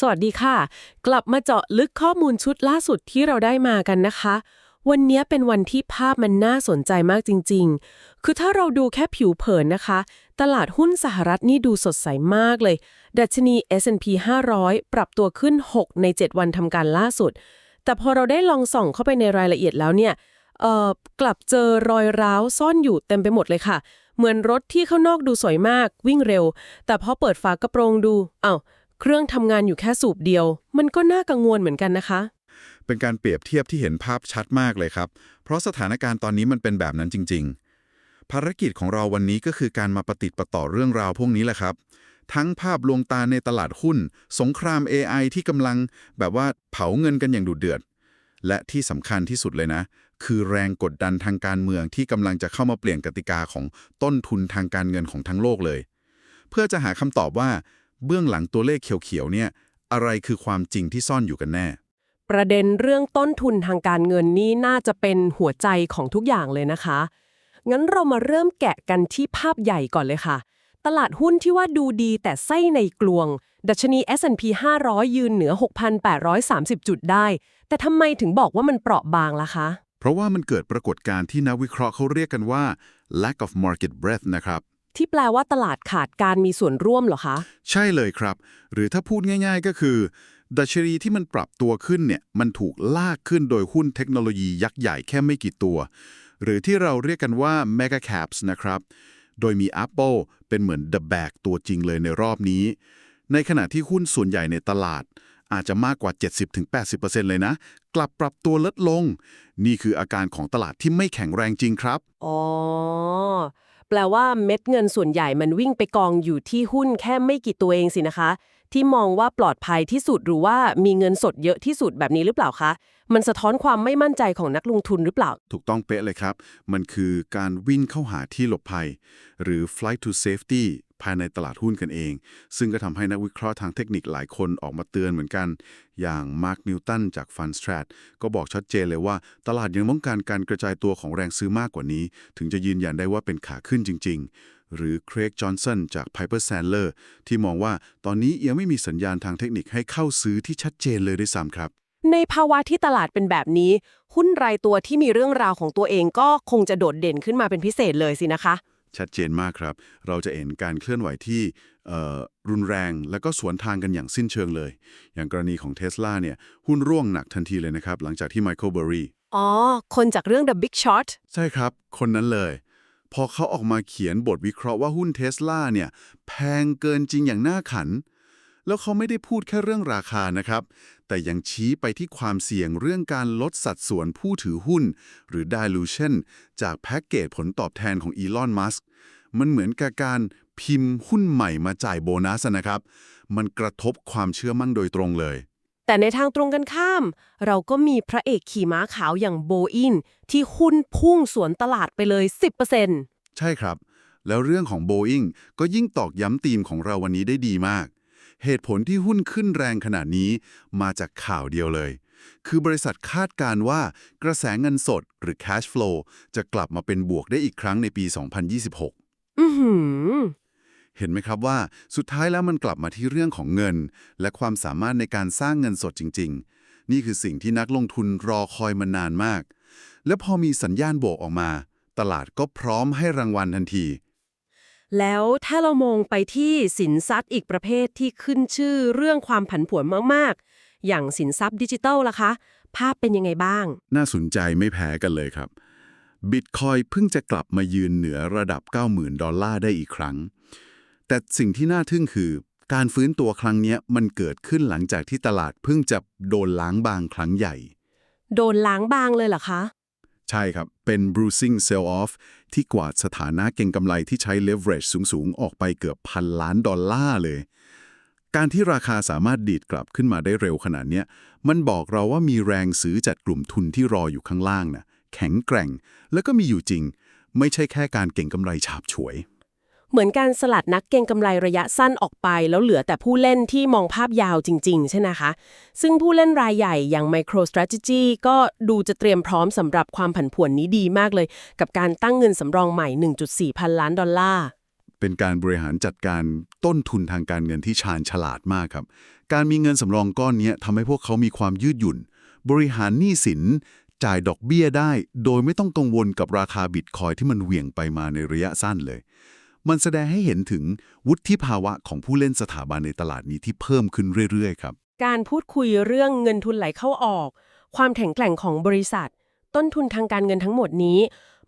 สวัสดีค่ะ กลับมาเจาะลึกข้อมูลชุดล่าสุดที่เราได้มากันนะคะ วันนี้เป็นวันที่ภาพมันน่าสนใจมากจริง ๆ คือถ้าเราดูแค่ผิวเผินนะคะ ตลาดหุ้นสหรัฐนี่ดูสดใสมากเลย ดัชนี S&P 500 ปรับตัวขึ้น 6 ใน 7 วันทำการล่าสุด แต่พอเราได้ลองส่องเข้าไปในรายละเอียดแล้วเนี่ยเอ่อกลับเจอรอยร้าวซ่อนอยู่เต็มไปหมดเลยค่ะ เหมือนรถที่ข้างนอกดูสวยมากวิ่งเร็ว แต่พอเปิดฝากระโปรงดูเอ้า เครื่องทำงานอยู่แค่สูบเดียว มันก็น่ากังวลเหมือนกันนะคะ เป็นการเปรียบเทียบที่เห็นภาพชัดมากเลยครับ เพราะสถานการณ์ตอนนี้มันเป็นแบบนั้นจริง ๆ ภารกิจของเราวันนี้ก็คือการมาปฏิดประต่อเรื่องราวพวกนี้แหละครับ ทั้งภาพลวงตาในตลาดหุ้น สงคราม AI ที่กำลังแบบว่าเผาเงินกันอย่างดุเดือด และที่สำคัญที่สุดเลยนะ คือแรงกดดันทางการเมืองที่กำลังจะเข้ามาเปลี่ยนกติกาของต้นทุนทางการเงินของทั้งโลกเลย เพื่อจะหาคำตอบว่า เบื้องหลังตัวเลขเขียวๆเนี่ย อะไรคือความจริงที่ซ่อนอยู่กันแน่ ประเด็นเรื่องต้นทุนทางการเงินนี่น่าจะเป็นหัวใจของทุกอย่างเลยนะคะ งั้นเรามาเริ่มแกะกันที่ภาพใหญ่ก่อนเลยค่ะ ตลาดหุ้นที่ว่าดูดีแต่ไส้ในกลวง ดัชนี S&P 500 ยืนเหนือ 6,830 จุดได้ แต่ทำไมถึงบอกว่ามันเปราะบางล่ะคะ เพราะว่ามันเกิดปรากฏการณ์ที่นักวิเคราะห์เขาเรียกกันว่า lack of market breadth นะครับ ที่แปลว่าตลาดขาดการมีส่วนร่วมเหรอคะ ใช่เลยครับ หรือถ้าพูดง่าย ๆ ก็คือ ดัชนีที่มันปรับตัวขึ้นเนี่ยมันถูกลากขึ้นโดยหุ้นเทคโนโลยียักษ์ใหญ่แค่ไม่กี่ตัว หรือที่เราเรียกกันว่า mega caps นะครับ โดยมี Apple เป็นเหมือน the bag ตัวจริงเลยในรอบนี้ ในขณะที่หุ้นส่วนใหญ่ในตลาด อาจจะมากกว่า 70-80%เลยนะ กลับปรับตัวลดลง นี่คืออาการของตลาดที่ไม่แข็งแรงจริงครับ อ๋อ แปลว่าเม็ดเงินส่วนใหญ่มันวิ่งไปกองอยู่ที่หุ้นแค่ไม่กี่ตัวเองสินะคะ ที่มองว่าปลอดภัยที่สุดหรือว่ามีเงินสดเยอะที่สุดแบบนี้หรือเปล่าคะ มันสะท้อนความไม่มั่นใจของนักลงทุนหรือเปล่า ถูกต้องเป๊ะเลยครับ มันคือการวิ่งเข้าหาที่หลบภัย หรือ flight to safety ภายในตลาดหุ้นกันเอง ซึ่งก็ทำให้นักวิเคราะห์ทางเทคนิคหลายคนออกมาเตือนเหมือนกัน อย่างมาร์คนิวตันจาก Fundstrat ก็บอกชัดเจนเลยว่า ตลาดยังต้องการการกระจายตัวของแรงซื้อมากกว่านี้ ถึงจะยืนยันได้ว่าเป็นขาขึ้นจริง ๆ หรือเครกจอห์นสันจาก Piper Sandler ที่มองว่าตอนนี้ยังไม่มีสัญญาณทางเทคนิคให้เข้าซื้อที่ชัดเจนเลยด้วยซ้ำครับในภาวะที่ตลาดเป็นแบบนี้ หุ้นรายตัวที่มีเรื่องราวของตัวเองก็คงจะโดดเด่นขึ้นมาเป็นพิเศษเลยสินะคะ ชัดเจนมากครับ เราจะเห็นการเคลื่อนไหวที่เอ่อรุนแรง และก็สวนทางกันอย่างสิ้นเชิงเลย อย่างกรณีของ Tesla เนี่ยหุ้นร่วงหนักทันทีเลยนะครับ หลังจากที่ไมเคิลเบอร์รีอ๋อ คนจากเรื่อง The Big Short ใช่ครับ คนนั้นเลย พอเขาออกมาเขียนบทวิเคราะห์ว่าหุ้นเทสลาเนี่ยแพงเกินจริงอย่างน่าขัน แล้วเขาไม่ได้พูดแค่เรื่องราคานะครับ แต่ยังชี้ไปที่ความเสี่ยงเรื่องการลดสัดส่วนผู้ถือหุ้น หรือ dilution จากแพ็กเกจผลตอบแทนของอีลอน มัสก์มันเหมือนกับการพิมพ์หุ้นใหม่มาจ่ายโบนัสนะครับ มันกระทบความเชื่อมั่นโดยตรงเลย แต่ในทางตรงกันข้าม เราก็มีพระเอกขี่ม้าขาวอย่างโบอินที่หุ้นพุ่งสวนตลาดไปเลย 10%ใช่ครับ แล้วเรื่องของ Boeing ก็ยิ่งตอกย้ำธีมของเราวันนี้ได้ดีมาก เหตุผลที่หุ้นขึ้นแรงขนาดนี้มาจากข่าวเดียวเลย คือบริษัทคาดการณ์ว่ากระแสเงินสดหรือ cash flow จะกลับมาเป็นบวกได้อีกครั้งในปี 2026 อือหือเห็นไหมครับว่าสุดท้ายแล้วมันกลับมาที่เรื่องของเงิน และความสามารถในการสร้างเงินสดจริง ๆ นี่คือสิ่งที่นักลงทุนรอคอยมานานมาก และพอมีสัญญาณโบกออกมา ตลาดก็พร้อมให้รางวัลทันที แล้วถ้าเรามองไปที่สินทรัพย์อีกประเภทที่ขึ้นชื่อเรื่องความผันผวนมากๆ อย่างสินทรัพย์ดิจิทัลล่ะคะ ภาพเป็นยังไงบ้าง น่าสนใจไม่แพ้กันเลยครับบิตคอยเพิ่งจะกลับมายืนเหนือระดับ 90,000 ดอลลาร์ได้อีกครั้ง แต่สิ่งที่น่าทึ่งคือ การฟื้นตัวครั้งเนี้ยมันเกิดขึ้นหลังจากที่ตลาดเพิ่งจะโดนล้างบางครั้งใหญ่ โดนล้างบางเลยเหรอคะ ใช่ครับ เป็น bruising sell off ที่กวาดสถานะเก่งกำไรที่ใช้ leverage สูง ๆ ออกไปเกือบพันล้านดอลลาร์เลย การที่ราคาสามารถดีดกลับขึ้นมาได้เร็วขนาดนี้มันบอกเราว่ามีแรงซื้อจากกลุ่มทุนที่รออยู่ข้างล่างน่ะแข็งแกร่ง แล้วก็มีอยู่จริง ไม่ใช่แค่การเก่งกำไรฉาบฉวย เหมือนการสลัดนักเก็งกำไรระยะสั้นออกไป แล้วเหลือแต่ผู้เล่นที่มองภาพยาวจริง ๆ ใช่ไหมคะ ซึ่งผู้เล่นรายใหญ่อย่าง MicroStrategy ก็ดูจะเตรียมพร้อมสำหรับความผันผวนนี้ดีมากเลย กับการตั้งเงินสำรองใหม่ 1.4 พันล้านดอลลาร์เป็นการบริหารจัดการต้นทุนทางการเงินที่ชาญฉลาดมากครับ การมีเงินสำรองก้อนนี้ทำให้พวกเขามีความยืดหยุ่น บริหารหนี้สิน จ่ายดอกเบี้ยได้ โดยไม่ต้องกังวลกับราคาบิตคอยที่มันเหวี่ยงไปมาในระยะสั้นเลย มันแสดงให้เห็นถึงวุฒิภาวะของผู้เล่นสถาบันในตลาดนี้ที่เพิ่มขึ้นเรื่อยๆครับ การพูดคุยเรื่องเงินทุนไหลเข้าออก ความแข็งแกร่งของบริษัท ต้นทุนทางการเงินทั้งหมดนี้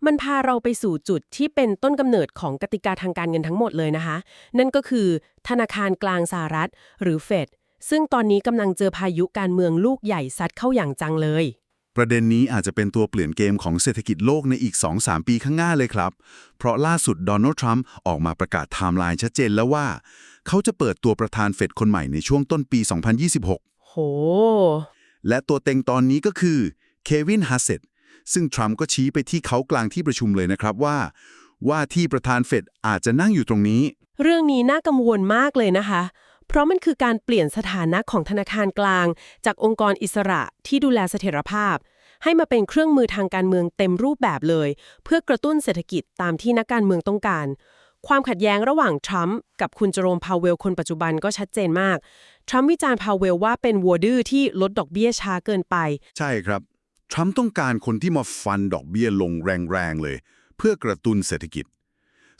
มันพาเราไปสู่จุดที่เป็นต้นกำเนิดของกติกาทางการเงินทั้งหมดเลยนะคะ นั่นก็คือ ธนาคารกลางสหรัฐ หรือเฟดซึ่งตอนนี้กำลังเจอพายุการเมืองลูกใหญ่ซัดเข้าอย่างจังเลย ประเด็นนี้อาจจะเป็นตัวเปลี่ยนเกมของเศรษฐกิจโลกในอีก 2-3 ปีข้างหน้าเลยครับ เพราะล่าสุดโดนัลด์ทรัมป์ออกมาประกาศไทม์ไลน์ชัดเจนแล้วว่า เขาจะเปิดตัวประธานเฟดคนใหม่ในช่วงต้นปี 2026 โห และตัวเต็งตอนนี้ก็คือเควินฮัสเซตซึ่งทรัมป์ก็ชี้ไปที่เขากลางที่ประชุมเลยนะครับว่า ว่าที่ประธานเฟดอาจจะนั่งอยู่ตรงนี้ เรื่องนี้น่ากังวลมากเลยนะคะ เพราะมันคือการเปลี่ยนสถานะของธนาคารกลาง จากองค์กรอิสระที่ดูแลเสถียรภาพ ให้มาเป็นเครื่องมือทางการเมืองเต็มรูปแบบเลย เพื่อกระตุ้นเศรษฐกิจตามที่นักการเมืองต้องการ ความขัดแย้งระหว่างทรัมป์กับคุณเจอโรมพาวเวลคนปัจจุบันก็ชัดเจนมาก ทรัมป์วิจารณ์พาวเวลว่าเป็นวัวดื้อที่ลดดอกเบี้ยช้าเกินไป ใช่ครับ ทรัมป์ต้องการคนที่มาฟันดอกเบี้ยลงแรงๆเลย เพื่อกระตุ้นเศรษฐกิจ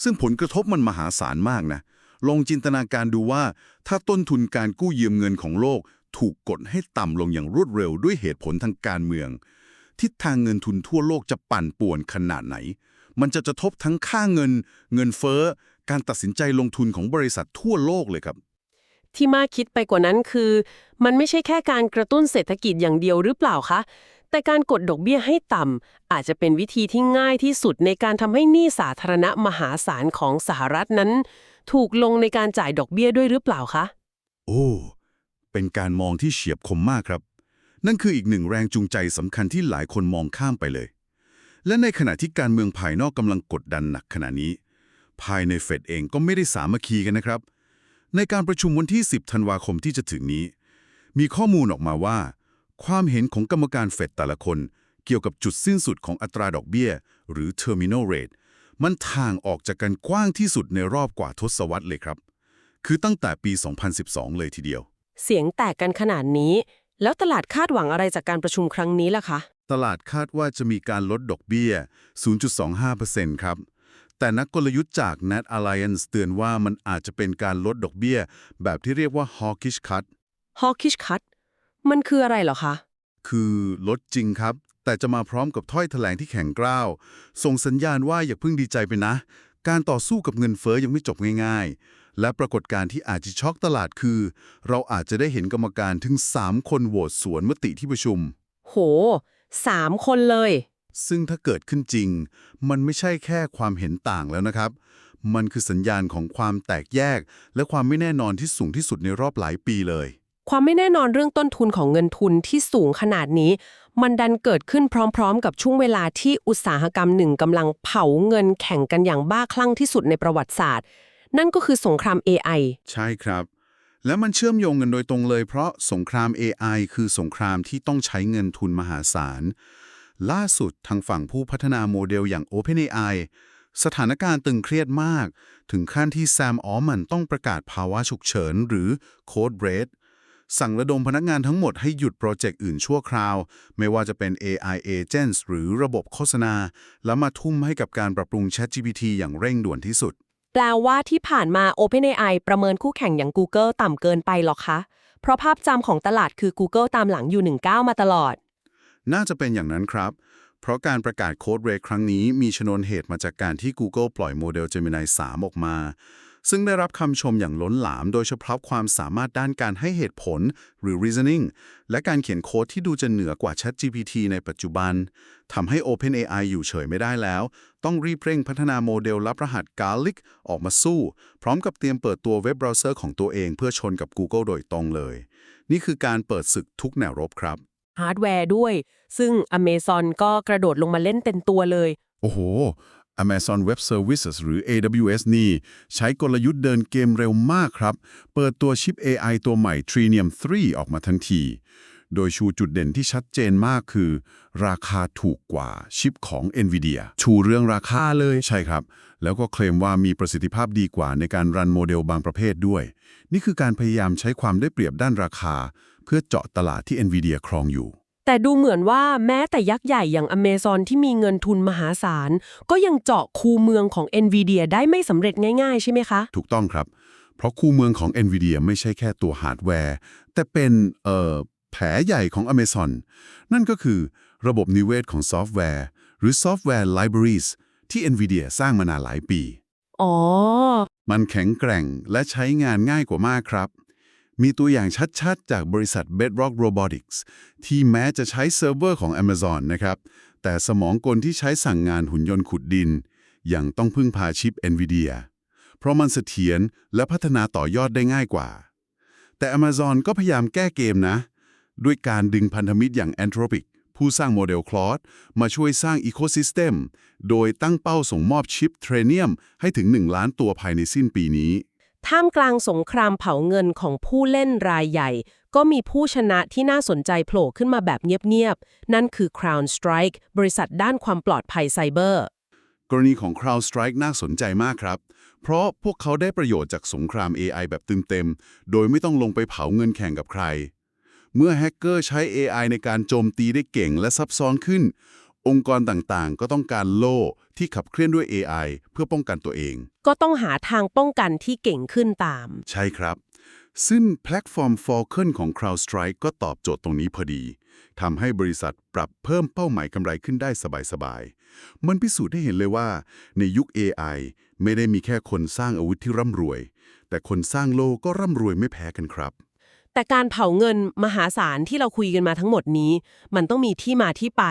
ซึ่งผลกระทบมันมหาศาลมากนะ ลองจินตนาการดูว่า ถ้าต้นทุนการกู้ยืมเงินของโลก ถูกกดให้ต่ำลงอย่างรวดเร็วด้วยเหตุผลทางการเมือง ทิศทางเงินทุนทั่วโลกจะปั่นป่วนขนาดไหน มันจะกระทบทั้งค่าเงิน เงินเฟ้อ การตัดสินใจลงทุนของบริษัททั่วโลกเลยครับ ที่มากคิดไปกว่านั้นคือ มันไม่ใช่แค่การกระตุ้นเศรษฐกิจอย่างเดียวหรือเปล่าคะแต่การกดดอกเบี้ยให้ต่ำอาจจะเป็นวิธีที่ง่ายที่สุดในการทำให้หนี้สาธารณะมหาศาลของสหรัฐนั้น ถูกลงในการจ่ายดอกเบี้ยด้วยหรือเปล่าคะ โอ้ เป็นการมองที่เฉียบคมมากครับ นั่นคืออีกหนึ่งแรงจูงใจสำคัญที่หลายคนมองข้ามไปเลย และในขณะที่การเมืองภายนอกกำลังกดดันหนักขณะนี้ ภายในเฟดเองก็ไม่ได้สามัคคีกันนะครับ ในการประชุมวันที่ 10 ธันวาคมที่จะถึงนี้ มีข้อมูลออกมาว่า ความเห็นของกรรมการเฟดแต่ละคน เกี่ยวกับจุดสิ้นสุดของอัตราดอกเบี้ย หรือ terminal rate มันทางออกจากกันกว้างที่สุดในรอบกว่าทศวรรษเลยครับ คือตั้งแต่ปี 2012 เลยทีเดียว เสียงแตกกันขนาดนี้ แล้วตลาดคาดหวังอะไรจากการประชุมครั้งนี้ล่ะคะ ตลาดคาดว่าจะมีการลดดอกเบี้ย 0.25%ครับ แต่นักกลยุทธ์จาก Net Alliance เตือนว่ามันอาจจะเป็นการลดดอกเบี้ย แบบที่เรียกว่า hawkish cut hawkish cut มันคืออะไรเหรอคะ คือลดจริงครับ แต่จะมาพร้อมกับถ้อยแถลงที่แข็งกร้าว ส่งสัญญาณว่าอย่าเพิ่งดีใจไปนะ การต่อสู้กับเงินเฟ้อยังไม่จบง่ายๆ และปรากฏการณ์ที่อาจจะช็อกตลาดคือ เราอาจจะได้เห็นกรรมการถึง 3 คนโหวตสวนมติที่ประชุม โหสามคนเลย ซึ่งถ้าเกิดขึ้นจริง มันไม่ใช่แค่ความเห็นต่างแล้วนะครับ มันคือสัญญาณของความแตกแยก และความไม่แน่นอนที่สูงที่สุดในรอบหลายปีเลย ความไม่แน่นอนเรื่องต้นทุนของเงินทุนที่สูงขนาดนี้ มันดันเกิดขึ้นพร้อม ๆ กับช่วงเวลาที่อุตสาหกรรมหนึ่งกำลังเผาเงินแข่งกันอย่างบ้าคลั่งที่สุดในประวัติศาสตร์ นั่นก็คือสงคราม AI ใช่ครับ และมันเชื่อมโยงกันโดยตรงเลย เพราะสงคราม AI คือสงครามที่ต้องใช้เงินทุนมหาศาล ล่าสุดทางฝั่งผู้พัฒนาโมเดลอย่าง OpenAI สถานการณ์ตึงเครียดมาก ถึงขั้นที่แซมออมันต้องประกาศภาวะฉุกเฉินหรือ Code Red สั่งระดมพนักงานทั้งหมดให้หยุดโปรเจกต์อื่นชั่วคราว ไม่ว่าจะเป็น AI Agents หรือระบบโฆษณา แล้วมาทุ่มให้กับการปรับปรุง ChatGPT อย่างเร่งด่วนที่สุด แปลว่าที่ผ่านมา OpenAI ประเมินคู่แข่งอย่าง Google ต่ำเกินไปหรอคะ เพราะภาพจำของตลาดคือ Google ตามหลังอยู่ 19 มาตลอด น่าจะเป็นอย่างนั้นครับ เพราะการประกาศโค้ดเรคครั้งนี้มีชนวนเหตุมาจากการที่ Google ปล่อยโมเดล Gemini 3 ออกมา ซึ่งได้รับคำชมอย่างล้นหลามโดยเฉพาะความสามารถด้านการให้เหตุผลหรือ reasoning และการเขียนโค้ดที่ดูจะเหนือกว่า ChatGPT ในปัจจุบันทำให้ OpenAI อยู่เฉยไม่ได้แล้ว ต้องรีบเร่งพัฒนาโมเดลรับรหัส Garlic ออกมาสู้ พร้อมกับเตรียมเปิดตัวเว็บเบราว์เซอร์ของตัวเองเพื่อชนกับ Google โดยตรงเลย นี่คือการเปิดศึกทุกแนวรบครับฮาร์ดแวร์ด้วย ซึ่ง Amazon ก็กระโดดลงมาเล่นเต็มตัวเลย โอ้โห Amazon Web Services หรือ AWS นี่ ใช้กลยุทธ์เดินเกมเร็วมากครับ เปิดตัวชิป AI ตัวใหม่ Trinium 3 ออกมาทันที โดยชูจุดเด่นที่ชัดเจนมากคือ ราคาถูกกว่าชิปของ NVIDIA ชูเรื่องราคาเลยใช่ครับ แล้วก็เคลมว่ามีประสิทธิภาพดีกว่าในการรันโมเดลบางประเภทด้วย นี่คือการพยายามใช้ความได้เปรียบด้านราคา เพื่อเจาะตลาดที่ NVIDIA ครองอยู่ แต่ดูเหมือนว่าแม้แต่ยักษ์ใหญ่อย่างอเมซอนที่มีเงินทุนมหาศาล ก็ยังเจาะคูเมืองของ NVIDIA ได้ไม่สำเร็จง่ายๆ ใช่ไหมคะ ถูกต้องครับ เพราะคู่เมืองของ NVIDIA ไม่ใช่แค่ตัวฮาร์ดแวร์ แต่เป็นเอ่อแผลใหญ่ของ Amazon นั่นก็คือระบบนิเวศของซอฟต์แวร์ หรือ Software Libraries ที่ NVIDIA สร้างมานานหลายปี อ๋อ มันแข็งแกร่งและใช้งานง่ายกว่ามากครับ มีตัวอย่างชัดๆ จากบริษัท Bedrock Robotics ที่แม้จะใช้เซิร์ฟเวอร์ของ Amazon นะครับ แต่สมองกลที่ใช้สั่งงานหุ่นยนต์ขุดดิน ยังต้องพึ่งพาชิป NVIDIA เพราะมันเสถียรและพัฒนาต่อยอดได้ง่ายกว่า แต่ Amazon ก็พยายามแก้เกมนะ ด้วยการดึงพันธมิตรอย่าง Anthropic ผู้สร้างโมเดล Claude มาช่วยสร้างอีโคซิสเต็มโดยตั้งเป้าส่งมอบชิปเทรเนียมให้ถึง 1 ล้านตัวภายในสิ้นปีนี้ ท่ามกลางสงครามเผาเงินของผู้เล่นรายใหญ่ ก็มีผู้ชนะที่น่าสนใจโผล่ขึ้นมาแบบเงียบๆ นั่นคือ CrowdStrike บริษัทด้านความปลอดภัยไซเบอร์ กรณีของ CrowdStrike น่าสนใจมากครับ เพราะพวกเขาได้ประโยชน์จากสงคราม AI แบบเต็มๆ โดยไม่ต้องลงไปเผาเงินแข่งกับใคร เมื่อแฮกเกอร์ใช้ AI ในการโจมตีได้เก่งและซับซ้อนขึ้น องค์กรต่างๆ ก็ต้องการโล่ ที่ขับเคลื่อนด้วย AI เพื่อป้องกันตัวเอง ก็ต้องหาทางป้องกันที่เก่งขึ้นตาม ใช่ครับ ซึ่งแพลตฟอร์ม Falcon ของ CrowdStrike ก็ตอบโจทย์ตรงนี้พอดีทำให้บริษัทปรับเพิ่มเป้าหมายกำไรขึ้นได้สบายๆ มันพิสูจน์ให้เห็นเลยว่า ในยุค AI ไม่ได้มีแค่คนสร้างอาวุธที่ร่ำรวย แต่คนสร้างโลกก็ร่ำรวยไม่แพ้กันครับ แต่การเผาเงินมหาศาลที่เราคุยกันมาทั้งหมดนี้ มันต้องมีที่มาที่ไป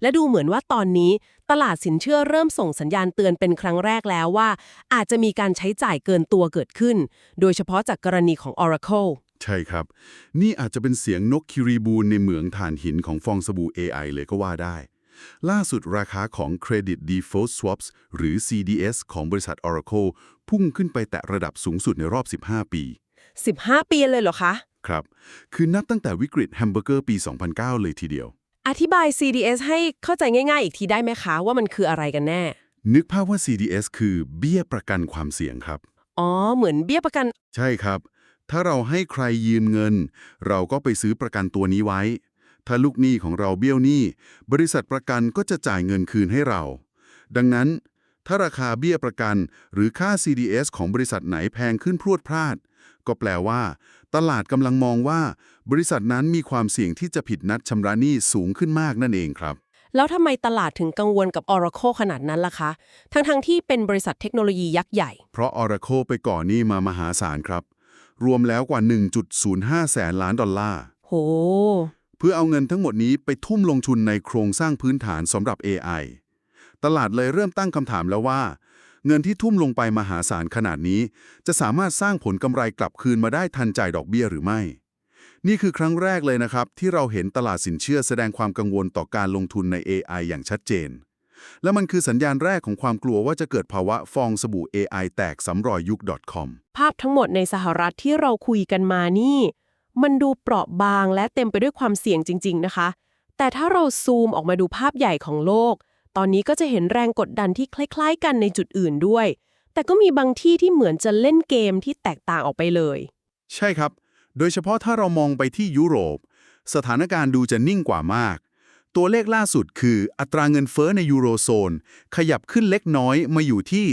และดูเหมือนว่าตอนนี้ ตลาดสินเชื่อเริ่มส่งสัญญาณเตือนเป็นครั้งแรกแล้วว่า อาจจะมีการใช้จ่ายเกินตัวเกิดขึ้น โดยเฉพาะจากกรณีของ Oracle ใช่ครับ นี่อาจจะเป็นเสียงนกคิริบูนในเหมืองถ่านหินของฟองสบู่ AI เลยก็ว่าได้ ล่าสุดราคาของ Credit Default Swaps หรือ CDS ของบริษัท Oracle พุ่งขึ้นไปแตะระดับสูงสุดในรอบ 15 ปี 15 ปีเลยเหรอคะ ครับ คือนับตั้งแต่วิกฤตแฮมเบอร์เกอร์ปี 2009 เลยทีเดียว อธิบาย CDS ให้เข้าใจง่าย ๆ อีกทีได้ไหมคะ ว่ามันคืออะไรกันแน่ นึกภาพว่า CDS คือเบี้ยประกันความเสี่ยงครับ อ๋อ เหมือนเบี้ยประกัน ใช่ครับ ถ้าเราให้ใครยืมเงิน เราก็ไปซื้อประกันตัวนี้ไว้ ถ้าลูกหนี้ของเราเบี้ยวหนี้ บริษัทประกันก็จะจ่ายเงินคืนให้เรา ดังนั้นถ้าราคาเบี้ยประกัน หรือค่า CDS ของบริษัทไหนแพงขึ้นพรวดพลาด ก็แปลว่า ตลาดกำลังมองว่าบริษัทนั้นมีความเสี่ยงที่จะผิดนัดชำระหนี้สูงขึ้นมากนั่นเองครับ แล้วทำไมตลาดถึงกังวลกับ Oracle ขนาดนั้นล่ะคะ ทั้งๆที่เป็นบริษัทเทคโนโลยียักษ์ใหญ่ เพราะ Oracle ไปก่อนหนี้มามหาศาลครับ รวมแล้วกว่า 1.05 แสนล้านดอลลาร์โห เพื่อเอาเงินทั้งหมดนี้ไปทุ่มลงทุนในโครงสร้างพื้นฐานสำหรับ AI ตลาดเลยเริ่มตั้งคำถามแล้วว่า เงินที่ทุ่มลงไปมหาศาลขนาดนี้ จะสามารถสร้างผลกำไรกลับคืนมาได้ทันจ่ายดอกเบี้ยหรือไม่ นี่คือครั้งแรกเลยนะครับ ที่เราเห็นตลาดสินเชื่อแสดงความกังวลต่อการลงทุนใน AI อย่างชัดเจน และมันคือสัญญาณแรกของความกลัวว่าจะเกิดภาวะฟองสบู่ AI แตกสำรอยยุค .com ภาพทั้งหมดในสหรัฐที่เราคุยกันมานี่ มันดูเปราะบางและเต็มไปด้วยความเสี่ยงจริง ๆ นะคะ แต่ถ้าเราซูมออกมาดูภาพใหญ่ของโลก ตอนนี้ก็จะเห็นแรงกดดันที่คล้าย ๆ กันในจุดอื่นด้วย แต่ก็มีบางที่ที่เหมือนจะเล่นเกมที่แตกต่างออกไปเลย ใช่ครับ โดยเฉพาะถ้าเรามองไปที่ยุโรป สถานการณ์ดูจะนิ่งกว่ามาก ตัวเลขล่าสุดคืออัตราเงินเฟ้อในยูโรโซน ขยับขึ้นเล็กน้อยมาอยู่ที่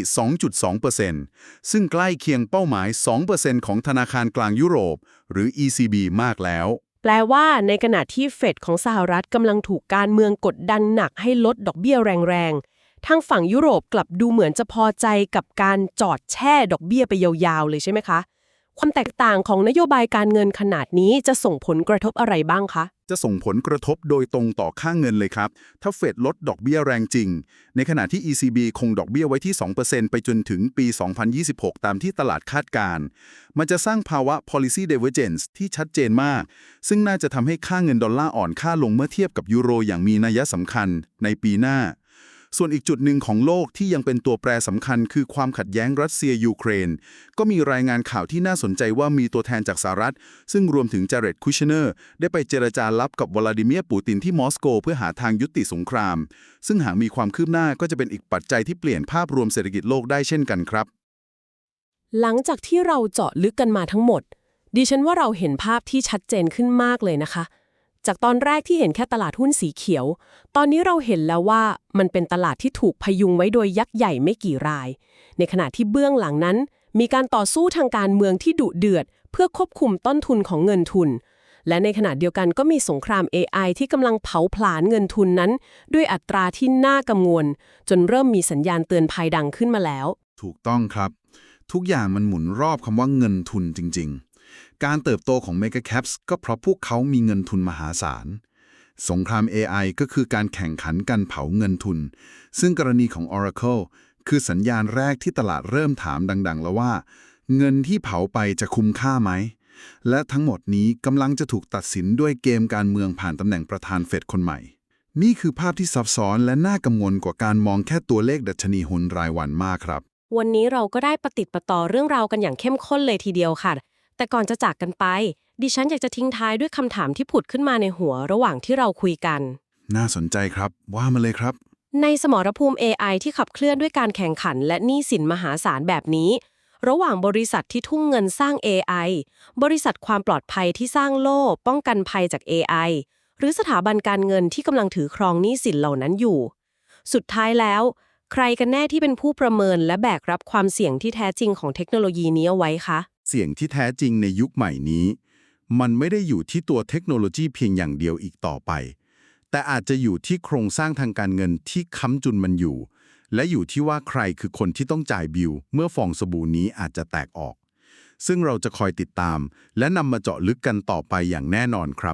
2.2%ซึ่งใกล้เคียงเป้าหมาย 2%ของธนาคารกลางยุโรป หรือ ECB มากแล้ว แปลว่าในขณะที่เฟดของสหรัฐกำลังถูกการเมืองกดดันหนักให้ลดดอกเบี้ยแรงๆ ทางฝั่งยุโรปกลับดูเหมือนจะพอใจกับการจอดแช่ดอกเบี้ยไปยาวๆ เลยใช่ไหมคะ ความแตกต่างของนโยบายการเงินขนาดนี้จะส่งผลกระทบอะไรบ้างคะ จะส่งผลกระทบโดยตรงต่อค่าเงินเลยครับ ถ้าเฟดลดดอกเบี้ยแรงจริง ในขณะที่ ECB คงดอกเบี้ยไว้ที่ 2%ไปจนถึงปี 2026 ตามที่ตลาดคาดการณ์มันจะสร้างภาวะ policy divergence ที่ชัดเจนมาก ซึ่งน่าจะทำให้ค่าเงินดอลลาร์อ่อนค่าลงเมื่อเทียบกับยูโรอย่างมีนัยสำคัญในปีหน้า ส่วนอีกจุดหนึ่งของโลกที่ยังเป็นตัวแปรสำคัญ คือความขัดแย้งรัสเซียยูเครน ก็มีรายงานข่าวที่น่าสนใจว่ามีตัวแทนจากสหรัฐ ซึ่งรวมถึงเจเร็ดคุชเนอร์ ได้ไปเจรจาลับกับวลาดิเมียร์ปูตินที่มอสโก เพื่อหาทางยุติสงคราม ซึ่งหากมีความคืบหน้าก็จะเป็นอีกปัจจัยที่เปลี่ยนภาพรวมเศรษฐกิจโลกได้เช่นกันครับ หลังจากที่เราเจาะลึกกันมาทั้งหมด ดิฉันว่าเราเห็นภาพที่ชัดเจนขึ้นมากเลยนะคะ จากตอนแรกที่เห็นแค่ตลาดหุ้นสีเขียว ตอนนี้เราเห็นแล้วว่ามันเป็นตลาดที่ถูกพยุงไว้โดยยักษ์ใหญ่ไม่กี่ราย ในขณะที่เบื้องหลังนั้น มีการต่อสู้ทางการเมืองที่ดุเดือด เพื่อควบคุมต้นทุนของเงินทุน และในขณะเดียวกันก็มีสงคราม AI ที่กำลังเผาผลาญเงินทุนนั้น ด้วยอัตราที่น่ากังวล จนเริ่มมีสัญญาณเตือนภัยดังขึ้นมาแล้ว ถูกต้องครับ ทุกอย่างมันหมุนรอบคำว่าเงินทุนจริง ๆ การเติบโตของ Mega Caps ก็เพราะพวกเขามีเงินทุนมหาศาล สงคราม AI ก็คือการแข่งขันกันเผาเงินทุน ซึ่งกรณีของ Oracle คือสัญญาณแรกที่ตลาดเริ่มถามดัง ๆ แล้วว่า เงินที่เผาไปจะคุ้มค่าไหม และทั้งหมดนี้กำลังจะถูกตัดสินด้วยเกมการเมืองผ่านตำแหน่งประธานเฟดคนใหม่ นี่คือภาพที่ซับซ้อนและน่ากังวลกว่าการมองแค่ตัวเลขดัชนีหุ้นรายวันมากครับ วันนี้เราก็ได้ประติดประต่อเรื่องราวกันอย่างเข้มข้นเลยทีเดียวค่ะ แต่ก่อนจะจากกันไป ดิฉันอยากจะทิ้งท้ายด้วยคำถามที่ผุดขึ้นมาในหัวระหว่างที่เราคุยกัน น่าสนใจครับ ว่ามาเลยครับ ในสมรภูมิ AI ที่ขับเคลื่อนด้วยการแข่งขัน และหนี้สินมหาศาลแบบนี้ ระหว่างบริษัทที่ทุ่มเงินสร้าง AI บริษัทความปลอดภัยที่สร้างโล่ ป้องกันภัยจาก AI หรือสถาบันการเงินที่กำลังถือครองหนี้สินเหล่านั้นอยู่ สุดท้ายแล้ว ใครกันแน่ที่เป็นผู้ประเมินและแบกรับความเสี่ยงที่แท้จริงของเทคโนโลยีนี้เอาไว้คะ เสี่ยงที่แท้จริงในยุคใหม่นี้ มันไม่ได้อยู่ที่ตัวเทคโนโลยีเพียงอย่างเดียวอีกต่อไป แต่อาจจะอยู่ที่โครงสร้างทางการเงินที่ค้ำจุนมันอยู่ และอยู่ที่ว่าใครคือคนที่ต้องจ่ายบิลเมื่อฟองสบู่นี้อาจจะแตกออก ซึ่งเราจะคอยติดตาม และนำมาเจาะลึกกันต่อไปอย่างแน่นอนครับ